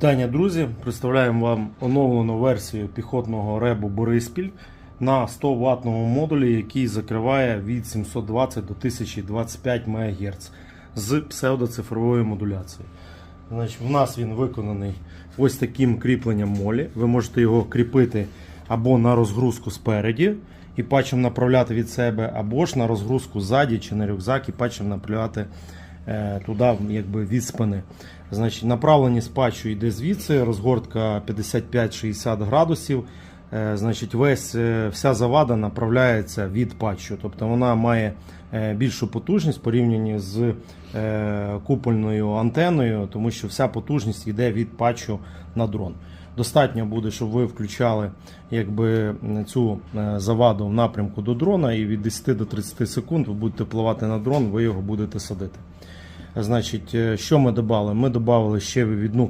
Вітання, друзі! Представляємо вам оновлену версію піхотного ребу Бориспіль на 100 ваттному модулі, який закриває від 720 до 1025 МГц з псевдоцифровою модуляцією. Значить, в нас він виконаний ось таким кріпленням молі. Ви можете його кріпити або на розгрузку спереді і патчем направляти від себе, або ж на розгрузку ззаді чи на рюкзак і патчем направляти туди якби від спини. Значить, направленість патчу йде звідси, розгортка 55-60 градусів. Е, Значить, весь, е, вся завада направляється від патчу. Тобто вона має е, більшу потужність в порівнянні з е, купольною антеною, тому що вся потужність йде від патчу на дрон. Достатньо буде, щоб ви включали якби, цю е, заваду в напрямку до дрона, і від 10 до 30 секунд ви будете впливати на дрон, ви його будете садити. Значить, е, що ми додали? Ми додали ще вивідну